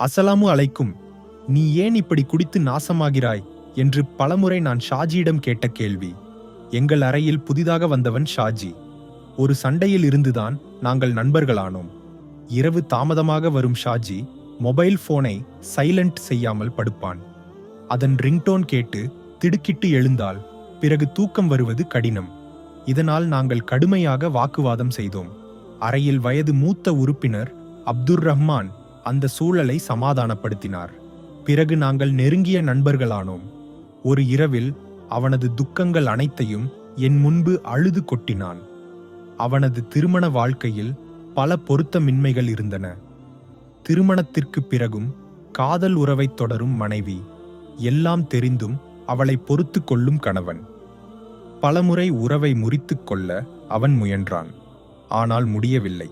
அசலாமு அலைக்கும் நீ ஏன் இப்படி குடித்து நாசமாகிறாய்? என்று பலமுறை நான் ஷாஜியிடம் கேட்ட கேள்வி. எங்கள் அறையில் புதிதாக வந்தவன் ஷாஜி. ஒரு சண்டையில் இருந்துதான் நாங்கள் நண்பர்களானோம். இரவு தாமதமாக வரும் ஷாஜி மொபைல் போனை சைலண்ட் செய்யாமல் படுப்பான். அதன் ரிங்டோன் கேட்டு திடுக்கிட்டு எழுந்தால் பிறகு தூக்கம் வருவது கடினம். இதனால் நாங்கள் கடுமையாக வாக்குவாதம் செய்தோம். அறையில் வயது மூத்த உறுப்பினர் அப்துர் ரஹ்மான் அந்த சூழலை சமாதானப்படுத்தினார். பிறகு நாங்கள் நெருங்கிய நண்பர்களானோம். ஒரு இரவில் அவனது துக்கங்கள் அனைத்தையும் என் முன்பு அழுது கொட்டினான். அவனது திருமண வாழ்க்கையில் பல பொருத்தமின்மைகள் இருந்தன. திருமணத்திற்கு பிறகும் காதல் உறவைத் தொடரும் மனைவி எல்லாம் தெரிந்தும் அவளை பொறுத்து கொள்ளும் கணவன். பலமுறை உறவை முறித்து கொள்ள அவன் முயன்றான். ஆனால் முடியவில்லை.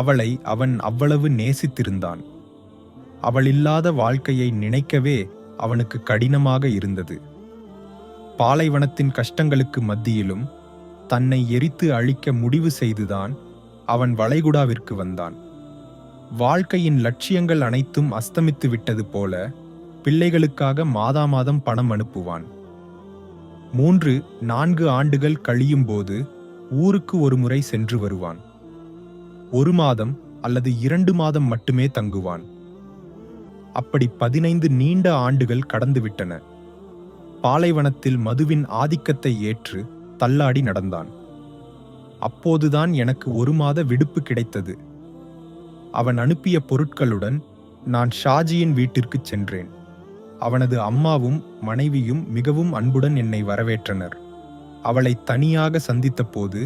அவளை அவன் அவ்வளவு நேசித்திருந்தான். அவள் இல்லாத வாழ்க்கையை நினைக்கவே அவனுக்கு கடினமாக இருந்தது. பாலைவனத்தின் கஷ்டங்களுக்கு மத்தியிலும் தன்னை எரித்து அழிக்க முடிவு செய்துதான் அவன் வளைகுடாவிற்கு வந்தான். வாழ்க்கையின் லட்சியங்கள் அனைத்தும் அஸ்தமித்து விட்டது போல பிள்ளைகளுக்காக மாதா மாதம் பணம் அனுப்புவான். மூன்று நான்கு ஆண்டுகள் கழியும்போது ஊருக்கு ஒரு முறை சென்று வருவான். ஒரு மாதம் அல்லது இரண்டு மாதம் மட்டுமே தங்குவான். அப்படி பதினைந்து நீண்ட ஆண்டுகள் கடந்துவிட்டன. பாலைவனத்தில் மதுவின் ஆதிக்கத்தை ஏற்று தள்ளாடி நடந்தான். அப்போதுதான் எனக்கு ஒரு மாத விடுப்பு கிடைத்தது. அவன் அனுப்பிய பொருட்களுடன் நான் ஷாஜியின் வீட்டிற்கு சென்றேன். அவனது அம்மாவும் மனைவியும் மிகவும் அன்புடன் என்னை வரவேற்றனர். அவளை தனியாக சந்தித்தபோது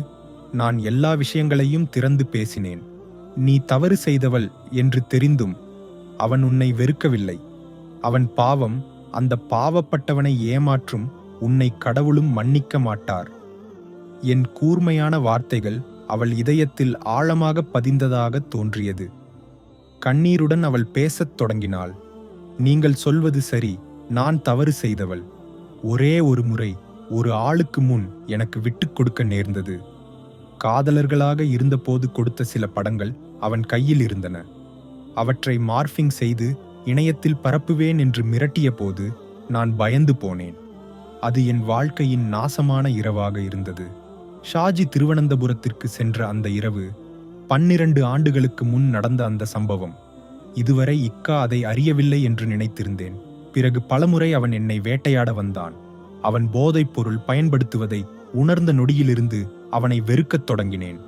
நான் எல்லா விஷயங்களையும் திறந்து பேசினேன். நீ தவறு செய்தவள் என்று தெரிந்தும் அவன் உன்னை வெறுக்கவில்லை. அவன் பாவம் அந்த பாவப்பட்டவனை ஏமாற்றும் உன்னை கடவுளும் மன்னிக்க மாட்டார். என் கூர்மையான வார்த்தைகள் அவள் இதயத்தில் ஆழமாக பதிந்ததாக தோன்றியது. கண்ணீருடன் அவள் பேசத் தொடங்கினாள். நீங்கள் சொல்வது சரி நான் தவறு செய்தவள். ஒரே ஒரு முறை ஒரு ஆளுக்கு முன் எனக்கு விட்டுக் கொடுக்க நேர்ந்தது. காதலர்களாக இருந்தபோது கொடுத்த சில படங்கள் அவன் கையில் இருந்தன. அவற்றை மார்ஃபிங் செய்து இணையத்தில் பரப்புவேன் என்று மிரட்டிய போது நான் பயந்து போனேன். அது என் வாழ்க்கையின் நாசமான இரவாக இருந்தது. ஷாஜி திருவனந்தபுரத்திற்கு சென்ற அந்த இரவு பன்னிரண்டு ஆண்டுகளுக்கு முன் நடந்த அந்த சம்பவம். இதுவரை இக்கா அதை அறியவில்லை என்று நினைத்திருந்தேன். பிறகு பலமுறை அவன் என்னை வேட்டையாட வந்தான். அவன் போதைப் பொருள் பயன்படுத்துவதை உணர்ந்த நொடியிலிருந்து அவனை வெறுக்கத் தொடங்கினேன்.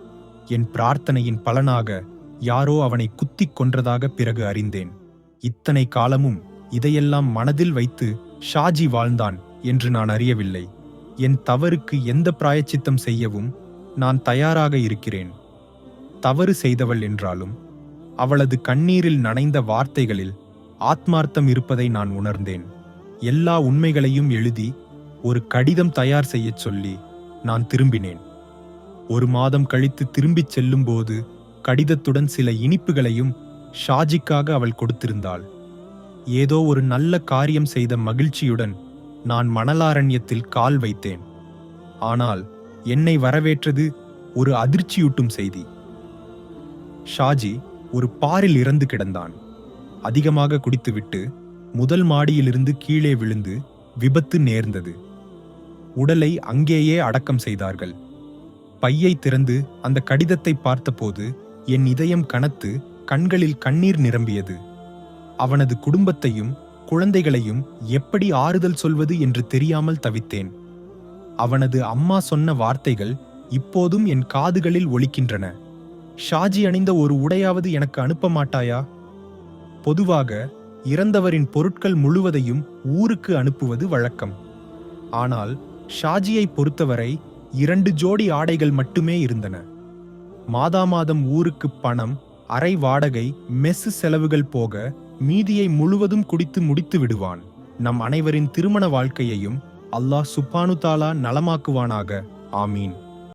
என் பிரார்த்தனையின் பலனாக யாரோ அவனை குத்திக் கொன்றதாக பிறகு அறிந்தேன். இத்தனை காலமும் இதையெல்லாம் மனதில் வைத்து ஷாஜி வாழ்ந்தான் என்று நான் அறியவில்லை. என் தவறுக்கு எந்த பிராயச்சித்தம் செய்யவும் நான் தயாராக இருக்கிறேன். தவறு செய்தவள் என்றாலும் அவளது கண்ணீரில் நனைந்த வார்த்தைகளில் ஆத்மார்த்தம் இருப்பதை நான் உணர்ந்தேன். எல்லா உண்மைகளையும் எழுதி ஒரு கடிதம் தயார் செய்யச் சொல்லி நான் திரும்பினேன். மாதம் கழித்து திரும்பிச் செல்லும்போது கடிதத்துடன் சில இனிப்புகளையும் ஷாஜிக்காக அவள் கொடுத்திருந்தாள். ஏதோ ஒரு நல்ல காரியம் செய்த மகிழ்ச்சியுடன் நான் மணலாரண்யத்தில் கால் வைத்தேன். ஆனால் என்னை வரவேற்றது ஒரு அதிர்ச்சியூட்டும் செய்தி. ஷாஜி ஒரு பாரில் இறந்து கிடந்தான். அதிகமாக குடித்துவிட்டு முதல் மாடியிலிருந்து கீழே விழுந்து விபத்து நேர்ந்தது. உடலை அங்கேயே அடக்கம் செய்தார்கள். பையை திறந்து அந்த கடிதத்தை பார்த்தபோது என் இதயம் கனத்து கண்களில் கண்ணீர் நிரம்பியது. அவனது குடும்பத்தையும் குழந்தைகளையும் எப்படி ஆறுதல் சொல்வது என்று தெரியாமல் தவித்தேன். அவனது அம்மா சொன்ன வார்த்தைகள் இப்போதும் என் காதுகளில் ஒலிக்கின்றன. ஷாஜி அணிந்த ஒரு உடையாவது எனக்கு அனுப்ப மாட்டாயா? பொதுவாக இறந்தவரின் பொருட்கள் முழுவதையும் ஊருக்கு அனுப்புவது வழக்கம். ஆனால் ஷாஜியை பொறுத்தவரை இரண்டு ஜோடி ஆடைகள் மட்டுமே இருந்தன. மாதா மாதம் ஊருக்கு பணம் அரை வாடகை மெஸ்ஸு செலவுகள் போக மீதியை முழுவதும் குடித்து முடித்து விடுவான். நம் அனைவரின் திருமண வாழ்க்கையையும் அல்லாஹ் சுப்பானு தாலா நலமாக்குவானாக. ஆமீன்.